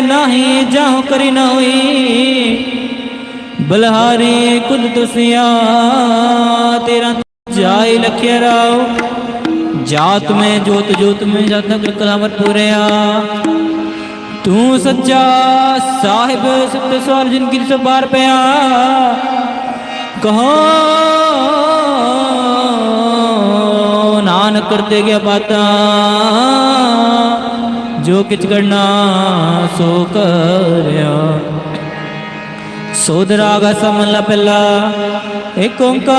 ਨਹੀਂ ਜਾਹੁ ਕਰੀ ਨਾ ਹੋਈ। ਬਲਹਾਰੀ ਕੁਦ ਤੁਸਿਆ ਤੇਰਾ ਜਾਇ ਲਖਿਆ ਰਾਉ ਜਾਤ ਮੈਂ, ਜੋਤ ਜੋਤ ਮੈਂ ਜਤ ਤਕ ਕਲਾਵਰ ਪੂਰਿਆ। ਤੂੰ ਸੱਚਾ ਸਾਹਿਬ ਸਤ ਸਵਾਰ ਜਿਨ ਕੀ ਸਬਾਰ ਪਿਆ। ਕਹੋ, ਨਾਨਕ ਕਰਤੇ ਗਿਆ ਬਾਤਾਂ। ਜੋ ਕਿਛ ਕਰਨਾ ਸੋ ਕਰਿਆ। ਸੋਧ ਰਾਗਾ ਸਮਲਾ ਪਹਿਲਾ ਏਕ ਓੰਕਾਰ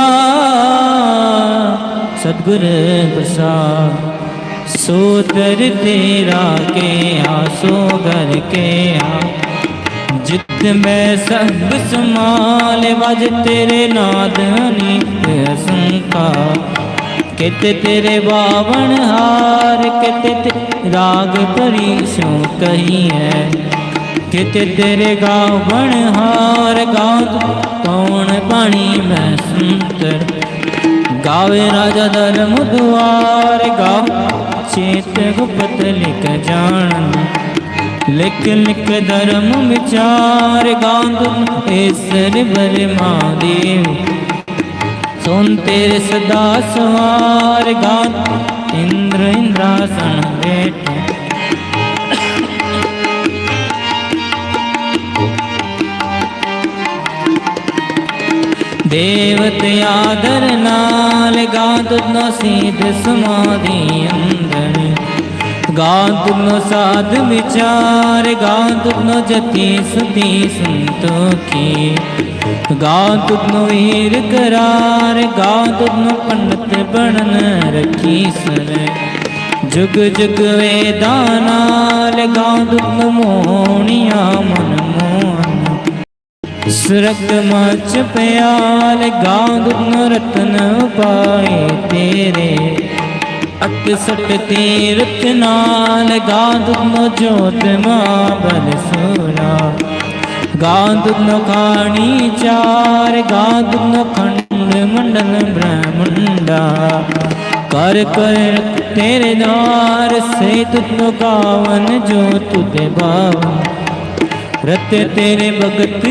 ਸਤਿਗੁਰ ਪ੍ਰਸਾਦ। ਸੋਦਰ ਤੇਰਾ ਕੇ ਆਸੋ ਘਰ ਕੇ ਆ ਜਿਤ ਮੈਂ ਸੰਗ ਸਮਾਲ ਵਜ ਤੇਰੇ ਨਾਦਨੀ ਅਸੰਕਾ ਕਿਤ ਤੇਰੇ ਬਾਵਣ ਹਾਰ, ਕਿਤੇ ਰਾਗ ਭਰੀ ਸੋ ਕਹੀ ਹੈ ਕਿਤੇ ਤੇਰੇ ਗਾਵਣ ਹਾਰ ਗਾਤ ਕੌਣ ਪਾਣੀ ਮੈਂ ਸੁੰਦਰ। ਗਾਵੇ ਰਾਜਾ ਧਰਮ ਦੁਆਰ, ਗਾਉ ਚੇਤ ਗੁਪਤ ਲਿਖ ਜਾਣ। ਲਿਖ ਲਿਖ ਧਰਮ ਵਿਚਾਰ ਗਾਂਦ ਏਸਰ ਬਰਮਾ ਦੇਵ ਸੁਨ ਤੇਰੇ ਸਦਾ ਸਵਾਰ ਗਾਂਦ ਇੰਦਰ ਇੰਦਰਾਸਨ ਬੈਠੇ ਦੇਵਤ ਆਦਰ ਨਾਲ ਗਾਤ ਨ ਸੀਧ ਸਮਾਧੀ ਅੰਦਰ ਗਾਤ ਨ ਸਾਧ ਵਿਚਾਰ ਗਾਤ ਨ ਜਤੀ ਸੁਤੀ ਸੰਤੋਖੀ ਗਾਤ ਨ ਵੀਰ ਕਰਾਰ ਗਾਤ ਨ ਪੰਡਤ ਬਣਨ ਰਖੀ ਸਰ ਜੁਗ ਜੁਗ ਵੇਦਾਂ ਨਾਲ ਗਾਤ ਨ ਮੋਹਣੀਆਂ ਮਨ ਮੋਹਨ ਸੁਰਗ ਮਚ ਪਿਆਲ ਗਾਂਦ ਰਤਨ ਪਾਏ ਤੇਰੇ ਅਕਸਟ ਤੀਰਥ ਨਾਲ ਗਾਂਦ ਨੋ ਜੋਤ ਮਾ ਬਲ ਸੂਰਾ ਗਾਂਦ ਨੋ ਖਾਣੀ ਚਾਰ ਗਾਂਦ ਨੋ ਖੰਡ ਮੰਡਲ ਬ੍ਰਹਮੰਡਾ। ਕਰ ਕਰ ਤੇਰੇ ਨਾਰ ਸੇ ਤੁਤ ਗਾਵਨ ਜੋ ਤੁਤੇ ਬਾਵਨ। ਰਤੇ ਤੇਰੇ ਭਗਤ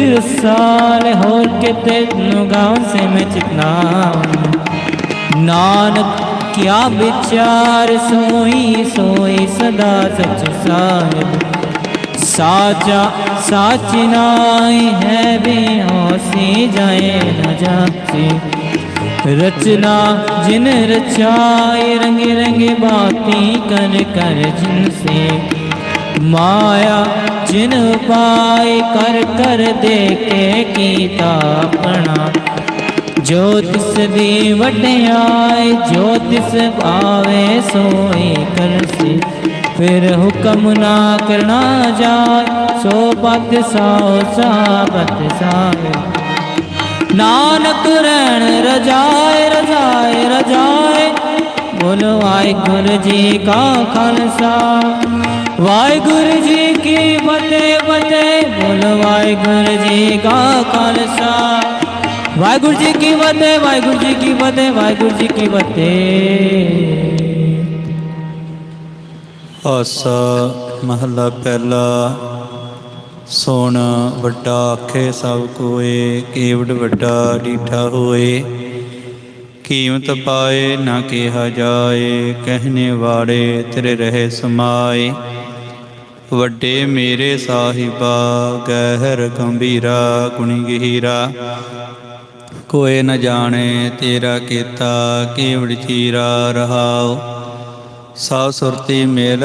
ਰਸਾਲ ਹੋਰ ਕੇ ਤੈਨੂੰ ਗਾਉਂ ਸੇ ਮੈਂ ਚਿਤਨਾ ਨਾਨਕ ਕਿਆ ਵਿਚਾਰ ਸੋਈ ਸੋਈ ਸਦਾ ਸਚ ਸਾਹਿਬ ਸਾਚਾ ਸਾਚ ਨਾਈ ਹੈ ਬੇਹੋਸੀ ਜਾਏ ਨ ਜਾਸੀ ਰਚਨਾ ਜਿਨ ਰਚਾਏ ਰੰਗੇ ਰੰਗੇ ਬਾਤੀ ਕਰ ਕਰ ਜੋ ਤਿਸ ਦੀ ਵਡਿਆਈ ਜੋ ਤਿਸ ਭਾਵੇ ਸੋਈ ਕਰਸੀ। ਫਿਰ ਹੁਕਮ ਨਾ ਕਰਨਾ ਜਾਏ, ਸੋ ਪਤ ਸਾਉ ਸਾਬਤ ਸਾਵੇ। ਨਾਨਕ ਰਹਿਣ ਰਜਾਏ ਰਜਾਏ ਰਜਾਏ। ਬੋਲੋ ਵਾਹਿਗੁਰੂ ਜੀ ਕਾ ਖਾਲਸਾ। ਵਾਹਿਗੁਰੂ ਜੀ ਕੀ ਫਤਿਹ ਫਤਿਹ। ਬੋਲੋ ਵਾਹਿਗੁਰੂ ਜੀ ਕਾ ਖਾਲਸਾ। ਵਾਹਿਗੁਰੂ ਜੀ ਕੀ ਫਤਿਹ, ਵਾਹਿਗੁਰੂ ਜੀ ਕੀ ਫਤਿਹ, ਵਾਹਿਗੁਰੂ ਜੀ ਕੀ ਫਤਿਹ। ਆਸਾ ਮਹੱਲਾ ਪਹਿਲਾ ਸੋਣ ਵੱਡਾ ਆਖੇ ਸਭ ਕੋਏ ਕੇਵਡ ਵੱਡਾ ਡੀਠਾ ਹੋਏ। ਕੀਮਤ ਪਾਏ ਨਾ ਕਿਹਾ ਜਾਏ, ਕਹਿਨੇ ਵਾਲੇ ਤੇਰੇ ਰਹੇ ਸਮਾਏ। ਵੱਡੇ ਮੇਰੇ ਸਾਹਿਬਾ, ਗਹਿਰ ਗੰਭੀਰਾ, ਗੁਣੀ ਗਹੀਰਾ। ਕੋਏ ਨ ਜਾਣੇ ਤੇਰਾ ਕੀਤਾ ਕੇਵੜ ਚੀਰਾ ਰਹਾਉ। ਸਭ ਸੁਰਤੀ ਮਿਲ,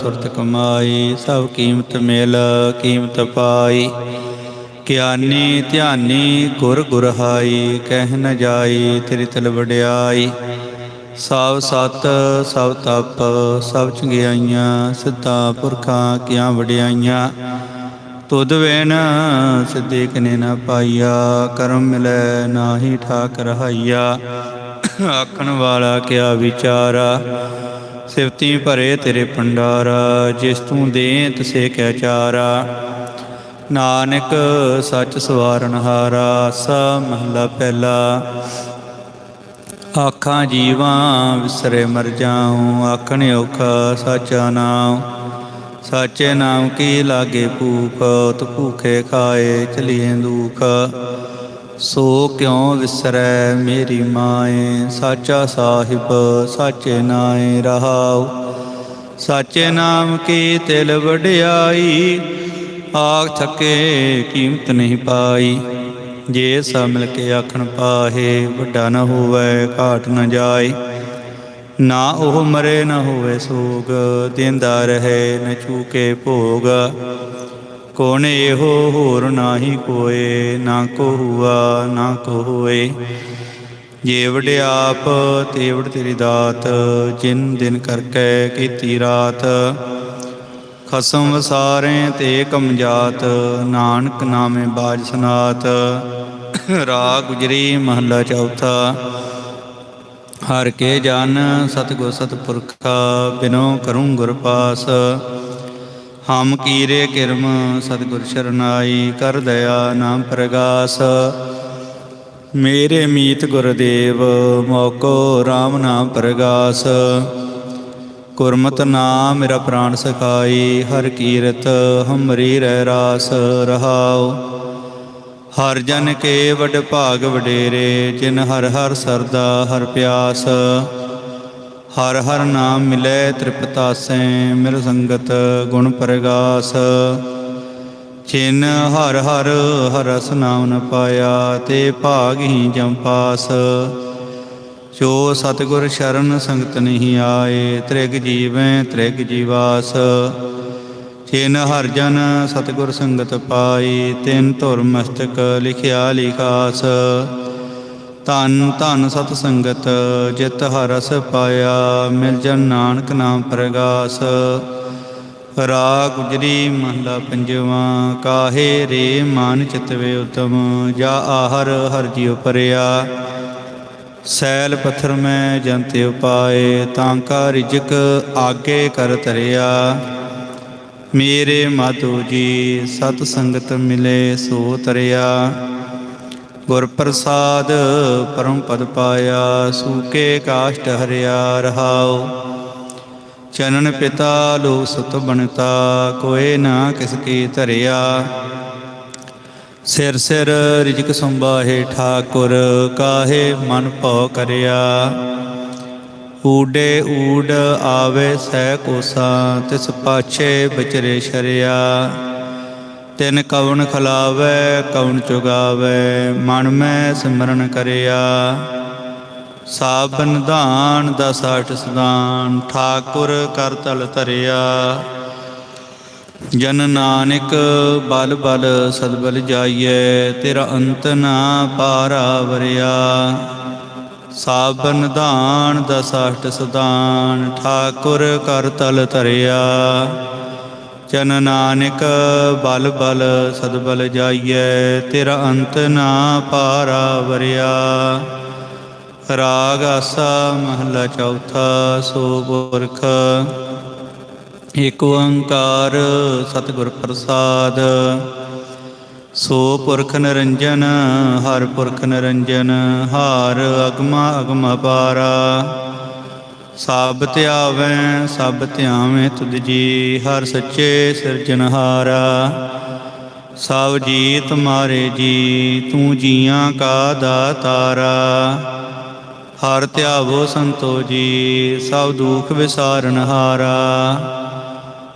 ਸੁਰਤ ਕਮਾਈ, ਸਭ ਕੀਮਤ ਮਿਲ, ਕੀਮਤ ਪਾਈ। ਗਿਆਨੀ ਧਿਆਨੀ ਗੁਰ ਗੁਰਹਾਈ, ਕਹਿ ਨ ਜਾਈ ਤੇਰੀ ਤਲ ਵਡਿਆਈ। ਸਭ ਸਤ, ਸਭ ਤਪ, ਸਭ ਚੰਗਿਆਈਆਂ, ਸਿੱਧਾ ਪੁਰਖਾਂ, ਕਿਆਂ ਵਡਿਆਈਆਂ। ਤੁਧ ਵੇਨ ਸਿੱਧੇ ਨੇ ਨਾ ਪਾਈਆ, ਕਰਮ ਮਿਲੈ ਨਾਹੀ ਠਾਕ ਰਹਾਈਆ ਆਖਣ ਵਾਲਾ ਕਿਆ ਵਿਚਾਰਾ, ਸਿਫਤੀ ਭਰੇ ਤੇਰੇ ਪੰਡਾਰਾ ਜਿਸ ਤੂੰ ਦੇ ਤਸੇ ਕਿਆ ਚਾਰਾ। ਨਾਨਕ ਸੱਚ ਸਵਾਰਨ ਹਾਰਾ, ਸਾ ਮਹਲਾ ਪਹਿਲਾ। ਆਖਾਂ ਜੀਵਾਂ ਵਿਸਰੇ ਮਰ ਜਾਉ, ਆਖਣ ਔਖਾ ਸਾਚਾ ਨਾਮ ਸਾਚੇ ਨਾਮ ਕੀ ਲਾਗੇ ਭੂਖ ਤ ਭੂਖੇ ਖਾਏ ਚਲੀਏ ਦੁਖ। ਸੋ ਕਿਉ ਵਿਸਰੈ ਮੇਰੀ ਮਾਏ, ਸਾਚਾ ਸਾਹਿਬ ਸਾਚੇ ਨਾਏ ਰਹਾਉ। ਸਾਚੇ ਨਾਮ ਕੀ ਤਿਲ ਵਡਿਆਈ, ਆਖ ਥਕੇ ਕੀਮਤ ਨਹੀਂ ਪਾਈ। ਜੇ ਸਭ ਮਿਲ ਕੇ ਆਖਣ ਪਾਹੇ, ਵੱਡਾ ਨਾ ਹੋਵੇ, ਘਾਟ ਨਾ ਜਾਏ। ਨਾ ਉਹ ਮਰੇ, ਨਾ ਹੋਵੇ ਸੋਗ, ਦਿੰਦਾ ਰਹੇ, ਨ ਚੂਕੇ ਭੋਗ। ਕੋਣ ਇਹੋ ਹੋਰ ਨਾਹੀ ਕੋਏ, ਨਾ ਕੋ ਹੁਆ, ਨਾ ਕੋ ਹੋਏ। ਜੇ ਆਪ ਤੇਵੜ ਤੇਰੀ ਦਾਤ, ਜਿਨ ਦਿਨ ਕਰਕੇ ਕੀਤੀ ਰਾਤ। ਖਸਮ ਵਸਾਰੇ ਤੇ ਕਮਜਾਤ ਨਾਨਕ ਨਾਮੇ ਬਾਜ ਸਨਾਤ। ਰਾਗ ਗੁਜਰੀ ਮਹੱਲਾ ਚੌਥਾ। ਹਰ ਕੇ ਜਨ ਸਤਗੁਰ ਸਤਪੁਰਖਾ, ਬਿਨੋ ਕਰੂੰ ਗੁਰ ਪਾਸ। ਹਮ ਕੀਰੇ ਕਿਰਮ ਸਤਗੁਰ ਸ਼ਰਨਾਈ, ਕਰ ਦਇਆ ਨਾਮ ਪ੍ਰਗਾਸ। ਮੇਰੇ ਮੀਤ ਗੁਰਦੇਵ ਮੋਕੋ RAM ਨਾਮ ਪ੍ਰਗਾਸ। ਗੁਰਮਤ ਨਾਮ ਮੇਰਾ ਪ੍ਰਾਨ ਸਖਾਈ, ਹਰ ਕੀਰਤ ਹਮਰੀ ਰਹਿ ਰਾਸ ਰਹਾਉ। ਹਰ ਜਨ ਕੇ ਵਡ ਭਾਗ ਵਡੇਰੇ, ਜਿਨ ਹਰ ਹਰ ਸਰਦਾ ਹਰ ਪਿਆਸ। ਹਰ ਹਰ ਨਾਮ ਮਿਲੇ ਤ੍ਰਿਪਤਾਸੈ, ਮਿਲ ਸੰਗਤ ਗੁਣ ਪ੍ਰਗਾਸ। ਜਿਨ ਹਰ ਹਰ ਹਰਸ ਨਾਮ ਨ ਪਾਇਆ, ਤੇ ਭਾਗ ਹੀ ਜੰਪਾਸ ਜੋ ਸਤਿਗੁਰ ਸ਼ਰਨ ਸੰਗਤ ਨਹੀਂ ਆਏ, ਤ੍ਰਿਗ ਜੀਵੈ ਤ੍ਰਿਗ ਜੀਵਾਸ। ਜਿਨ ਹਰ ਜਨ ਸਤਿਗੁਰ ਸੰਗਤ ਪਾਈ, ਤਿਨ ਧੁਰ ਮਸਤਕ ਲਿਖਿਆ ਲਿਖਾਸ। ਧੰਨ ਧੰਨ ਸਤ ਸੰਗਤ, ਜਿਤ ਹਰਸ ਪਾਇਆ, ਮਿਲ ਜਨ ਨਾਨਕ ਨਾਮ ਪ੍ਰਗਾਸ। ਰਾ ਗੁਜਰੀ ਮਹਲਾ ਪੰਜਵਾ, ਕਾਹੇ ਰੇ ਮਨ ਚਿਤਵੇ ਉਤਮ, ਜਾ ਆਹਰ ਹਰ ਜੀਉ ਪਰਿਆ। ਸੈਲ ਪੱਥਰ ਮੈਂ ਜੰਤੇ ਉਪਾਏ, ਤਾਂ ਕਾ ਰਿਜਕ ਆਗੇ ਕਰ ਤਰਿਆ ਮੇਰੇ ਮਾਤੂ ਜੀ, ਸਤ ਸੰਗਤ ਮਿਲੇ ਸੋ ਤਰਿਆ। ਗੁਰ ਪ੍ਰਸਾਦ ਪਰਮ ਪਦ ਪਾਇਆ, ਸੂਕੇ ਕਾਸ਼ਟ ਹਰਿਆ ਰਹਾਉ। ਚਨਨ ਪਿਤਾ ਲੋ ਸੁਤ ਬਣਤਾ, ਕੋਏ ਨਾ ਕਿਸ ਕੀ ਧਰਿਆ। ਸਿਰ ਸਿਰ ਰਿਜਕ ਸੰਭਾਹੇ ਠਾਕੁਰ, ਕਾਹੇ ਮਨ ਭਉ ਕਰਿਆ। ਊਡੇ ਊਡ ਆਵੇ ਸਹਿ ਕੋਸਾ, ਤਿਸ ਪਾਛੇ ਵਿਚਰੇ ਸ਼ਰਿਆ। ਤਿਨ ਕਵਣ ਖਲਾਵੇ, ਕਵਣ ਚੁਗਾਵੇ, ਮਨ ਮੈਂ ਸਿਮਰਨ ਕਰਿਆ। ਸਾਬਨ ਦਾਨ ਦਸਾਠ ਸਦਾਨ, ਠਾਕੁਰ ਕਰ ਤਲ ਧਰਿਆ। ਜਨ ਨਾਨਕ ਬਲ ਬਲ ਸਦਬਲ ਜਾਈਏ ਤੇਰਾ ਅੰਤ ਨਾ ਪਾਰਾ ਵਰਿਆ ਸਾਬਨ ਦਾਨ ਦਸਾਠ ਸਦਾਨ, ਠਾਕੁਰ ਕਰ ਤਲ ਧਰਿਆ। ਚਨ ਨਾਨਕ ਬਲ ਬਲ ਸਦਬਲ ਜਾਈਏ ਤੇਰਾ ਅੰਤ ਨਾ ਪਾਰਾ ਵਰਿਆ ਰਾਗ ਆਸਾ ਮਹਲਾ ਚੌਥਾ, ਸੋ ਪੁਰਖ, ਏਕ ਓੰਕਾਰ ਸਤਿਗੁਰ ਪ੍ਰਸਾਦ। ਸੋ ਪੁਰਖ ਨਿਰੰਜਨ, ਹਰ ਪੁਰਖ ਨਿਰੰਜਨ, ਹਾਰ ਅਗਮਾ ਅਗਮ ਪਾਰਾ ਸਭ ਧਿਆਵੈ, ਸਭ ਧਿਆਵੇਂ ਤੁਧ ਜੀ, ਹਰ ਸੱਚੇ ਸਿਰਜਨਹਾਰਾ ਸਭ ਜੀ ਤੁਮਾਰੇ ਜੀ, ਤੂੰ ਜੀਆਂ ਕਾ ਦਾਤਾਰਾ। ਹਰ ਧਿਆਵੋ ਸੰਤੋ ਜੀ, ਸਭ ਦੁਖ ਵਿਸਾਰਨਹਾਰਾ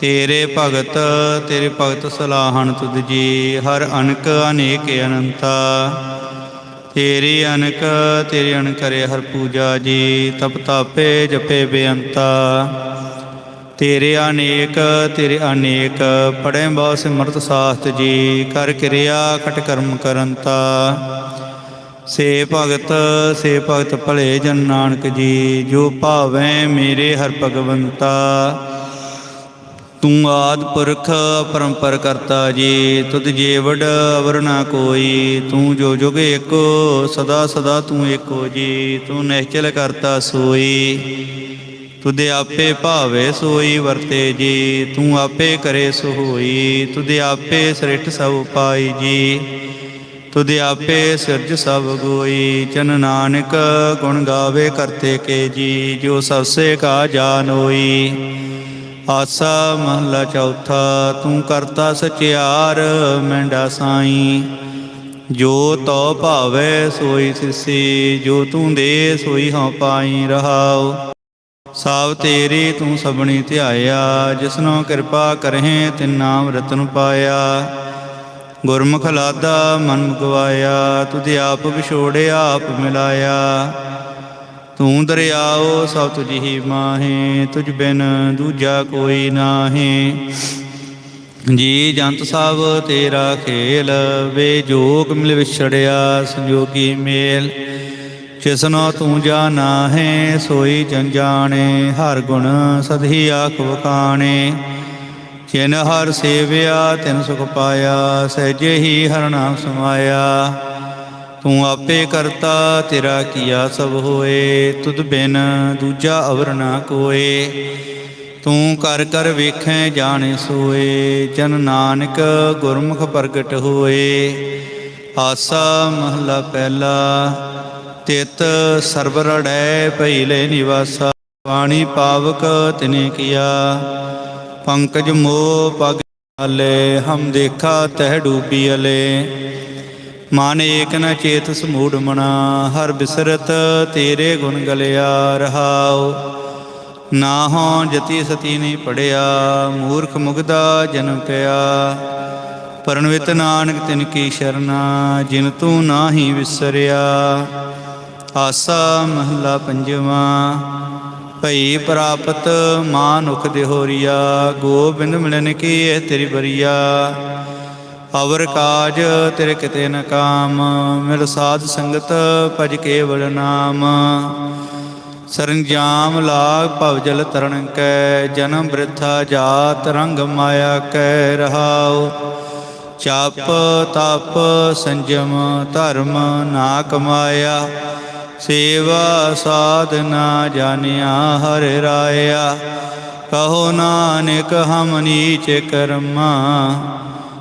ਤੇਰੇ ਭਗਤ ਤੇਰੇ ਭਗਤ ਸਲਾਹਣ ਤੁਧ ਜੀ, ਹਰ ਅਨਕ ਅਨੇਕ ਅਨੰਤਾ। ਤੇਰੀ ਅਨਕ, ਤੇਰੀ ਅਨਕਰੇ ਹਰ ਪੂਜਾ ਜੀ, ਤਪ ਤਾਪੇ ਜਪੇ ਬੇਅੰਤਾ। ਤੇਰੇ ਅਨੇਕ ਤੇਰੇ ਅਨੇਕ ਪੜੇ ਬਹੁ ਸਿਮਰਤ ਸਾਸਤ ਜੀ, ਕਰ ਕਿਰਿਆ ਕਟ ਕਰਮ ਕਰੰਤਾ। ਸੇ ਭਗਤ ਸੇ ਭਗਤ ਭਲੇ ਜਨ ਨਾਨਕ ਜੀ, ਜੋ ਭਾਵੈ ਮੇਰੇ ਹਰ ਭਗਵੰਤਾ। ਤੂੰ ਆਦ ਪੁਰਖ ਪਰੰਪਰ ਕਰਤਾ ਜੀ, ਤੁਧ ਜੀਵੜ ਅਵਰ ਨਾ ਕੋਈ, ਤੂੰ ਜੋ ਜੁਗ ਏਕੋ, ਸਦਾ ਸਦਾ ਤੂੰ ਏਕੋ ਜੀ, ਤੂੰ ਨਿਹਚਲ ਕਰਤਾ ਸੋਈ। ਤੁਧ ਆਪੇ ਭਾਵੇ ਸੋਈ ਵਰਤੇ ਜੀ, ਤੂੰ ਆਪੇ ਕਰੇ ਸੋ ਹੋਈ ਤੁਧ ਆਪੇ ਸ੍ਰਿਸ਼ਟ ਸਭ ਪਾਈ ਜੀ। ਤੁਧ ਆਪੇ ਸਿਰਜ ਸਭ ਗੋਈ, ਚਨ ਨਾਨਕ ਗੁਣ ਗਾਵੇ ਕਰਤੇ ਕੇ ਜੀ, ਜੋ ਸਭ ਸੇ ਕਾ ਜਾਨ ਹੋਈ। ਆਸਾ ਮਹਲਾ ਚੌਥਾ, ਤੂੰ ਕਰਤਾ ਸਚਿਆਰ ਮੈਂਡਾ ਸਾਈ। ਜੋ ਤੋ ਭਾਵੇ ਸੋਈ ਸਿਸੀ ਜੋ ਤੂੰ ਦੇ ਸੋਈ ਹਉ ਪਾਈ ਰਹਾਉ। ਸਾਵ ਤੇਰੀ ਤੂੰ ਸਭਣੀ ਧਿਆਇਆ ਜਿਸਨੋ ਕਿਰਪਾ ਕਰਹਿ ਤਿਨ ਨਾਮ ਰਤਨ ਪਾਇਆ। ਗੁਰਮੁਖ ਲਾਦਾ ਮਨ ਮੁਕਵਾਇਆ ਤੁਧ ਆਪ ਵਿਛੋੜਿਆ ਆਪ ਮਿਲਾਇਆ। ਤੂੰ ਦਰਿਆਓ ਸਭ ਤੁਝ ਹੀ ਮਾਹੇ, ਤੁਝ ਬਿਨ ਦੂਜਾ ਕੋਈ ਨਾਹੀ। ਜੀ ਜੰਤ ਸਭ ਤੇਰਾ ਖੇਲ, ਵੇ ਜੋਗ ਮਿਲ ਵਿਛੜਿਆ ਸੰਜੋਗੀ ਮੇਲ। ਜਿਸਨੋ ਤੂੰ ਜਾਣਾ ਹੈ, ਸੋਈ ਜਨ ਜਾਣੇ, ਹਰ ਗੁਣ ਸਦਹੀ ਆਖ ਵਕਾਣੇ ਜਿਨ ਹਰ ਸੇਵਿਆ, ਤਿਨ ਸੁਖ ਪਾਇਆ, ਸਹਿਜੇ ਹੀ ਹਰ ਨਾਮ ਸਮਾਇਆ। ਤੂੰ ਆਪੇ ਕਰਤਾ, ਤੇਰਾ ਕੀਆ ਸਭ ਹੋਏ, ਤੁਧ ਬਿਨ ਦੂਜਾ ਅਵਰ ਨਾ ਕੋਏ। ਤੂੰ ਕਰ ਕਰ ਵੇਖੈ, ਜਾਣੇ ਸੋਏ, ਜਨ ਨਾਨਕ ਗੁਰਮੁਖ ਪ੍ਰਗਟ ਹੋਏ। ਆਸਾ ਮਹਲਾ ਪਹਿਲਾ, ਤਿਤ ਸਰਬ ਰੜੈ ਭਈਲੇ ਨਿਵਾਸਾ। ਪਾਣੀ ਪਾਵਕ ਤਿਨੇ ਕੀਆ, ਪੰਕਜ ਮੋ ਪਗ ਹਲੇ ਹਮ ਦੇਖਾ ਤਹਿ ਡੂਬੀ ਅਲੇ। ਮਨ ਏਕ ਨ ਚੇਤ ਸਮੂੜ ਮਣਾ ਹਰ ਬਿਸਰਤ ਤੇਰੇ ਗੁਣ ਗਲਿਆ ਰਹਾਉ। ਨਾ ਹੋ ਜਤੀ ਸਤੀ ਨਹੀਂ ਪੜਿਆ, ਮੂਰਖ ਮੁਗਦਾ ਜਨਮ ਪਿਆ। ਪਰਨਵਿਤ ਨਾਨਕ ਤਿਨ ਕੀ ਸ਼ਰਨਾ, ਜਿਨ ਤੂੰ ਨਾਹੀ ਵਿਸਰਿਆ। ਆਸਾ ਮਹਲਾ ਪੰਜਵਾ, ਭਈ ਪ੍ਰਾਪਤ ਮਾਨੁਖ ਦੇਹੋਰੀਆ, ਗੋਬਿੰਦ ਮਿਲਨ ਕੀ ਇਹ ਤੇਰੀ ਬਰੀਆ ਅਵਰ ਕਾਜ ਤੇਰੇ ਕਿਤੇ ਨ ਕਾਮ, ਮਿਲ ਸਾਧ ਸੰਗਤ ਭਜ ਕੇਵਲ ਨਾਮ। ਸਰੰਜਾਮ ਲਾਗ ਭਵ ਜਲ ਤਰਣ ਕੈ, ਜਨਮ ਬ੍ਰਿਥਾ ਜਾਤ ਰੰਗ ਮਾਇਆ ਕੈ ਰਹਾਉ। ਚਾਪ ਤਪ ਸੰਜਮ ਧਰਮ ਨਾ ਕਮਾਇਆ ਸੇਵਾ ਸਾਧਨਾ ਜਾਣਿਆ ਹਰਿ ਰਾਇਆ। ਕਹੋ ਨਾਨਕ ਹਮ ਨੀਚ ਕਰਮਾ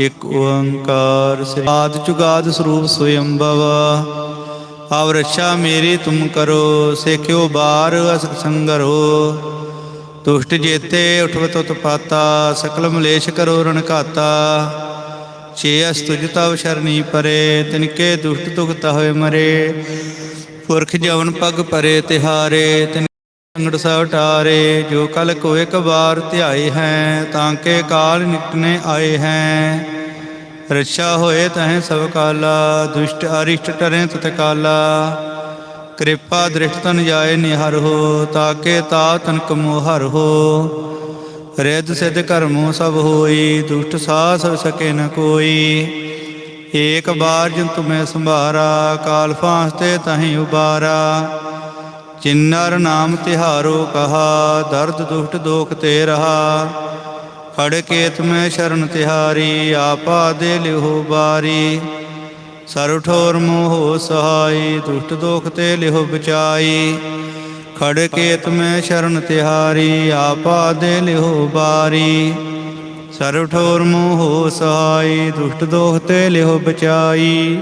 ਇਕ ਓੰਕਾਰ ਸ੍ਰੀ। ਆਦ ਚੁਗਾਦ ਸਰੂਪ ਸੋਇੰਭਵ ਆਵ ਰੱਛਾ ਮੇਰੀ ਤੁਮ ਕਰੋ, ਸੇਖਿਓ ਬਾਰ ਅਸਕ ਸੰਗਰੋ। ਦੁਸ਼ਟ ਜੇਤੇ ਉਠਵਤ ਉਤਪਾਤਾ ਸਕਲ ਮਲੇਸ਼ ਕਰੋ ਰਣ ਘਾਤਾ। ਚੇ ਅਸ ਤੁਜ ਤਵ ਸ਼ਰਨੀ ਪਰੇ ਤਿਨਕੇ ਦੁਸ਼ਟ ਦੁਖਤ ਹੋਏ ਮਰੇ। ਪੁਰਖ ਜਵਨ ਪਗ ਪਰੇ ਤਿਹਾਰੇ ਤਿਨ ਸੰਗੜ ਸਭ ਟਾਰੇ, ਜੋ ਕਲ ਕੋ ਇੱਕ ਵਾਰ ਧਿਆਏ ਹੈ, ਤਾਂ ਕੇ ਕਾਲ ਨਿਕਟਨੇ ਆਏ ਹੈ। ਰੱਛਾ ਹੋਏ ਤਹਿ ਸਭ ਕਾਲਾ, ਦੁਸ਼ਟ ਅਰਿਸ਼ਟ ਟਰੇ ਤਤ ਕਾਲਾ। ਕਿਰਪਾ ਦ੍ਰਿਸ਼ਟ ਤਨ ਜਾਏ ਨਿਹਰ ਹੋ ਤਾਕੇ ਤਾ ਤਨ ਕਮੋ ਹਰ ਹੋ। ਰਿੱਧ ਸਿੱਧ ਕਰਮੋ ਸਭ ਹੋਈ, ਦੁਸ਼ਟ ਸਾਹ ਸਭ ਸਕੇ ਨ ਕੋਈ। ਏਕ ਬਾਰ ਜਿਨ ਤੁਮੈ ਸੰਭਾਰਾ, ਕਾਲ ਫਾਂਸ ਤੇ ਤਹੀਂ ਉਬਾਰਾ। ਚਿੰਨਰ ਨਾਮ ਤਿਹਾਰੋ ਕਹਾ, ਦਰਦ ਦੁਖਟ ਦੋਖ ਤੇ ਰਹਾ। ਫੜ ਕੇ ਤੁਮੈ ਸ਼ਰਨ ਤਿਹਾਰੀ, ਆਪਾ ਦੇ ਲਿਹੋ ਬਾਰੀ। ਸਰਵ ਠੋਰ ਮੋਹ ਸਹਾਈ, ਦੁਸ਼ਟ ਦੋਖ ਤੇ ਲਿਹੋ ਬਚਾਈ। ਖੜ ਕੇ ਤੁਮੈ ਸ਼ਰਨ ਤਿਹਾਰੀ, ਆਪਾ ਦੇ ਲਿਹੋ ਬਾਰੀ। ਸਰਵ ਠੋਰ ਮੋਹ ਸਹਾਈ, ਦੁਸ਼ਟ ਦੋਖ ਤੇ ਲਿਹੋ ਬਚਾਈ।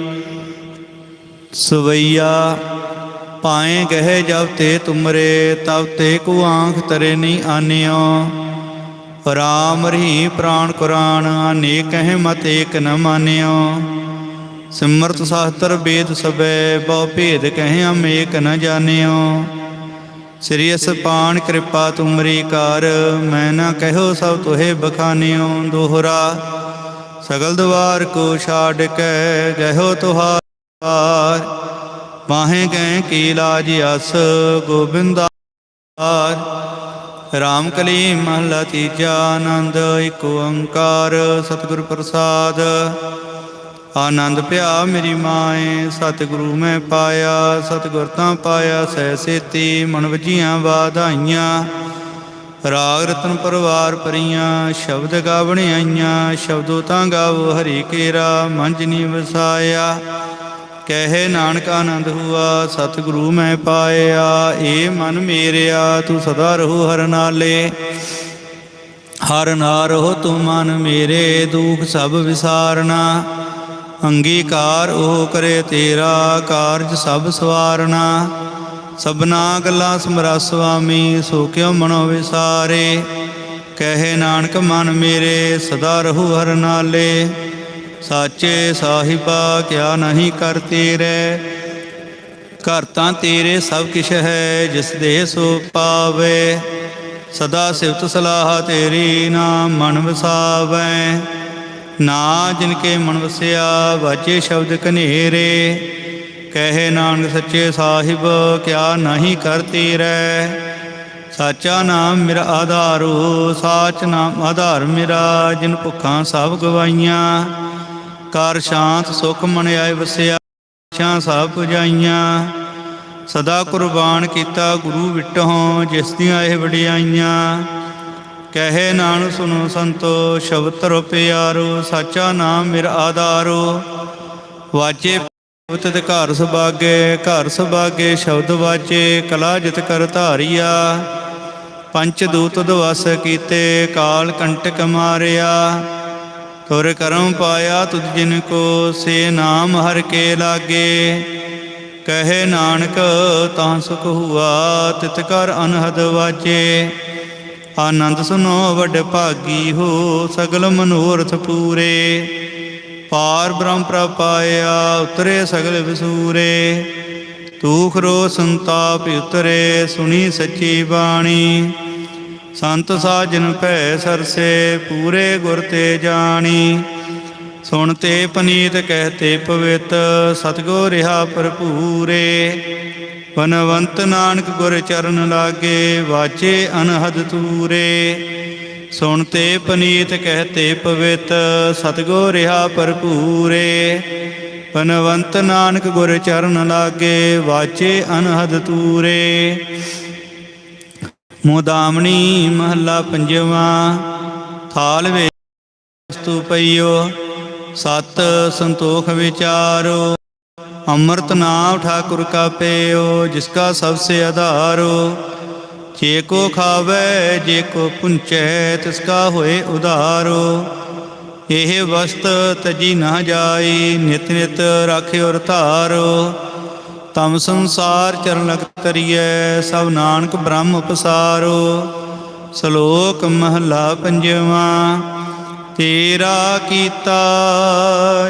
ਸਵਈਆ ਪਾਏ ਗਹਿ ਜਬ ਤੇ ਤੁਮਰੇ, ਤਬ ਤੇ ਕੋ ਆਂਖ ਤਰੇ ਨਹੀਂ ਆਨਿਓ। ਰਾਮ ਰਹੀ ਪ੍ਰਾਨ ਕੁਰਾਨ ਅਨੇਕ ਕਹਿ ਮਤ ਏਕ ਨ ਮਾਨਿਓ। ਸਿਮਰਤ ਸਾਸਤਰ ਵੇਦ ਸਬੈ ਬਹੁ ਭੇਦ ਕਹਿ ਹਮ ਏਕ ਨ ਜਾਣਿਓ। ਸ੍ਰੀ ਅਸ ਪਾਣ ਕਿਰਪਾ ਤੁਮਰੀ ਕਰ, ਮੈਂ ਨਾ ਕਹਿਓ ਸਭ ਤੋਹੇ ਬਖਾਨਿਓ। ਦੋਹਰਾ, ਸਗਲ ਦਵਾਰ ਕੋ ਛਾੜ ਕੇ ਗਹਿਓ ਤੁਹਾਰ। ਬਾਹੇ ਗਏ ਕੀ ਲਾਜ ਅਸ ਗੋਬਿੰਦਾਰ ਰਾਮ ਕਲੀ ਮਹਲਾ ਤੀਜਾ ਆਨੰਦ, ਇਕ ਓੰਕਾਰ ਸਤਿਗੁਰ ਪ੍ਰਸਾਦ। ਆਨੰਦ ਭਿਆ ਮੇਰੀ ਮਾਏ, ਸਤਿਗੁਰੂ ਮੈਂ ਪਾਇਆ, ਸਤਿਗੁਰ ਤਾਂ ਪਾਇਆ, ਸਹਿ ਸੇਤੀ ਮਨ ਵਜੀਆਂ ਵਾਧਾਈਆਂ। ਰਾਗ ਰਤਨ ਪਰਵਾਰ ਪਰੀਆਂ ਸ਼ਬਦ ਗਾਵਣ ਆਈਆਂ, ਸ਼ਬਦੋ ਤਾਂ ਗਾਵੋ ਹਰੀ ਕੇਰਾ ਮੰਜਨੀ ਵਸਾਇਆ। ਕਹਿ ਨਾਨਕ ਆਨੰਦ ਹੁਆ, ਸਤਿਗੁਰੂ ਮੈਂ ਪਾਇਆ ਏ ਮਨ ਮੇਰਿਆ, ਤੂੰ ਸਦਾ ਰਹੂ ਹਰ ਨਾਲੇ। ਹਰ ਨਾਰੋ ਤੂੰ ਮਨ ਮੇਰੇ, ਦੁਖ ਸਭ ਵਿਸਾਰਨਾ। ਅੰਗੀਕਾਰ ਉਹ ਕਰੇ ਤੇਰਾ, ਕਾਰਜ ਸਭ ਸਵਾਰਨਾ। ਸਭਨਾ ਗੱਲਾਂ ਸਮਰਾ ਸੁਆਮੀ, ਸੋ ਕਿਉ ਮਨੋ ਵਿਸਾਰੇ। ਕਹੇ ਨਾਨਕ ਮਨ ਮੇਰੇ, ਸਦਾ ਰਹੂ ਹਰ ਨਾਲੇ। ਸਾਚੇ ਸਾਹਿਬਾ ਕਿਆ ਨਹੀਂ ਕਰ ਤੇਰੇ। ਘਰ ਤਾਂ ਤੇਰੇ ਸਭ ਕਿਛ ਹੈ, ਜਿਸ ਦੇ ਸੋ ਪਾਵੇ। ਸਦਾ ਸਿਫਤ ਸਲਾਹ ਤੇਰੀ ਨਾਮ ਮਨ ਵਸਾਵੈ। ਨਾ ਜਿਨ ਕੇ ਮਨ ਵਸਿਆ ਵਾਜੇ ਸ਼ਬਦ ਕਨੇਰੇ ਕਹੇ ਨਾਨਕ ਸੱਚੇ ਸਾਹਿਬ ਕਿਆ ਨਹੀਂ ਕਰਤੀ ਰਹਿ ਸਾਚਾ ਨਾਮ ਮੇਰਾ ਆਧਾਰੂ ਸਾਚ ਨਾਮ ਆਧਾਰ ਮੇਰਾ, ਜਿਨ ਭੁੱਖਾਂ ਸਭ ਗਵਾਈਆਂ। ਕਰ ਸ਼ਾਂਤ ਸੁਖ ਮਨ ਆਏ ਵਸਿਆ। ਛਾਂ ਸਭ ਪੁਜਾਈਆਂ। ਸਦਾ ਕੁਰਬਾਨ ਕੀਤਾ ਗੁਰੂ ਵਿਟਹੁ, ਜਿਸ ਦੀਆਂ ਇਹ ਵਡਿਆਈਆਂ। ਕਹੇ ਨਾਨਕ ਸੁਨੋ ਸੰਤੋ, ਸ਼ਬਦ ਤਰੋ ਪਿਆਰੋ, ਸਾਚਾ ਨਾਮ ਮੇਰਾ ਆਧਾਰੋ। ਵਾਜੇ ਉਤਤ ਘਰ ਸੁਭਾਗੇ ਘਰ ਸੁਭਾਗੇ ਸ਼ਬਦ ਵਾਚੇ, ਕਲਾ ਜਿਤ ਕਰ ਧਾਰੀਆ। ਪੰਚ ਦੂਤ ਦਵਸ ਕੀਤੇ, ਕਾਲ ਕੰਟਕ ਮਾਰਿਆ। ਤੁਰ ਕਰਮ ਪਾਇਆ ਤੁਧ ਜਿਨ ਕੋ ਸੇ ਨਾਮ ਹਰ ਕੇ ਲਾਗੇ। ਕਹੇ ਨਾਨਕ, ਤਾਂ ਸੁਖ ਹੁਆ, ਤਿਤ ਕਰ ਅਨਹਦ ਵਾਜੇ। ਆਨੰਦ ਸੁਨੋ ਵੱਡ ਭਾਗੀ ਹੋ, ਸਗਲ ਮਨੋਰਥ ਪੂਰੇ। ਪਾਰ ਬ੍ਰਹਮ ਪ੍ਰਪਾਇਆ ਉਤਰੇ ਸਗਲ ਵਿਸੂਰੇ। ਤੂਖ ਰੋ ਸੰਤਾਪ ਉਤਰੇ, ਸੁਣੀ ਸੱਚੀ ਬਾਣੀ। ਸੰਤ ਸਾਜਨ ਭੈ ਸਰਸੇ, ਪੂਰੇ ਗੁਰ ਤੇ ਜਾਣੀ। ਸੁਣ ਤੇ ਪਨੀਤ ਕਹਤੇ ਪਵਿੱਤ, ਸਤਗੁਰ ਰਿਹਾ ਭਰਪੂਰੇ। ਬਨਵੰਤ ਨਾਨਕ ਗੁਰ ਚਰਨ ਲਾਗੇ, ਵਾਚੇ ਅਨਹਦ ਤੂਰੇ। ਸੁਣ ਤੇ ਪਨੀਤ ਕਹਤੇ ਪਵਿੱਤ, ਸਤਗੁਰ ਰਿਹਾ ਭਰਪੂਰੇ। ਬਨਵੰਤ ਨਾਨਕ ਗੁਰ ਚਰਨ ਲਾਗੇ, ਵਾਚੇ ਅਨਹਦ ਤੂਰੇ। ਮੁਦਾਮਣੀ ਮਹੱਲਾ ਪੰਜਵਾਂ, ਥਾਲ ਵੇ ਵਸਤੂ ਪਈਓ, ਸਤ ਸੰਤੋਖ ਵਿਚਾਰੋ, ਅੰਮ੍ਰਿਤ ਨਾਮ ਠਾਕੁਰ ਕਾ ਪੇਓ ਜਿਸ ਕਾ ਸਭ ਸੇ ਆਧਾਰੋ, ਜੇ ਕੋ ਖਾਵੇ, ਜੇ ਕੋ ਪੁੰਚੈ, ਤਿਸ ਕਾ ਹੋਏ ਉਧਾਰੋ। ਇਹ ਵਸਤ ਤਜੀ ਨਾ ਜਾਈ, ਨਿਤ ਨਿਤ ਰਾਖਿਓ ਰਧਾਰੋ ਤਮ ਸੰਸਾਰ ਚਰਨ ਲਗ ਤਰੀਐ, ਸਭ ਨਾਨਕ ਬ੍ਰਹਮ ਉਪਸਾਰੋ। ਸ਼ਲੋਕ ਮਹਲਾ ਪੰਜਵਾਂ, ਤੇਰਾ ਕੀਤਾ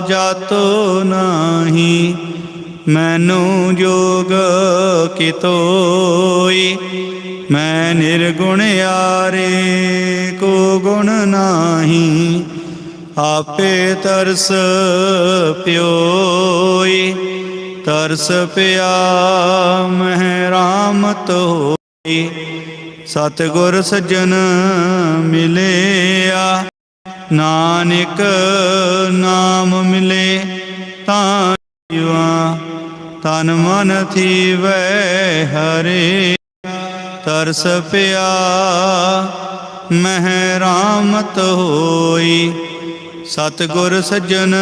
ਜਾਤੋ ਨਾਹੀ, ਮੈਨੂੰ ਜੋਗ ਕਿਤੋਈ। ਮੈਂ ਨਿਰਗੁਣ ਯਾਰੇ ਕੋ ਗੁਣ ਨਾਹੀ, ਆਪੇ ਤਰਸ ਪਿਓਈ। ਤਰਸ ਪਿਆ ਮਹਿ ਰਾਮਤ ਹੋਈ। ਸਤਿਗੁਰ ਸੱਜਣ ਮਿਲਿਆ, ਨਾਨਕ ਨਾਮ ਮਿਲੇ, ਤਾਂ ਜੀਵਾ ਤਨ ਮਨ ਥੀਵੈ ਹਰੇ। ਤਰਸ ਪਿਆ ਮਹਿ ਰਾਮਤ ਹੋਈ, ਸਤਿਗੁਰ ਸੱਜਣ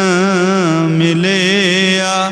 ਮਿਲਿਆ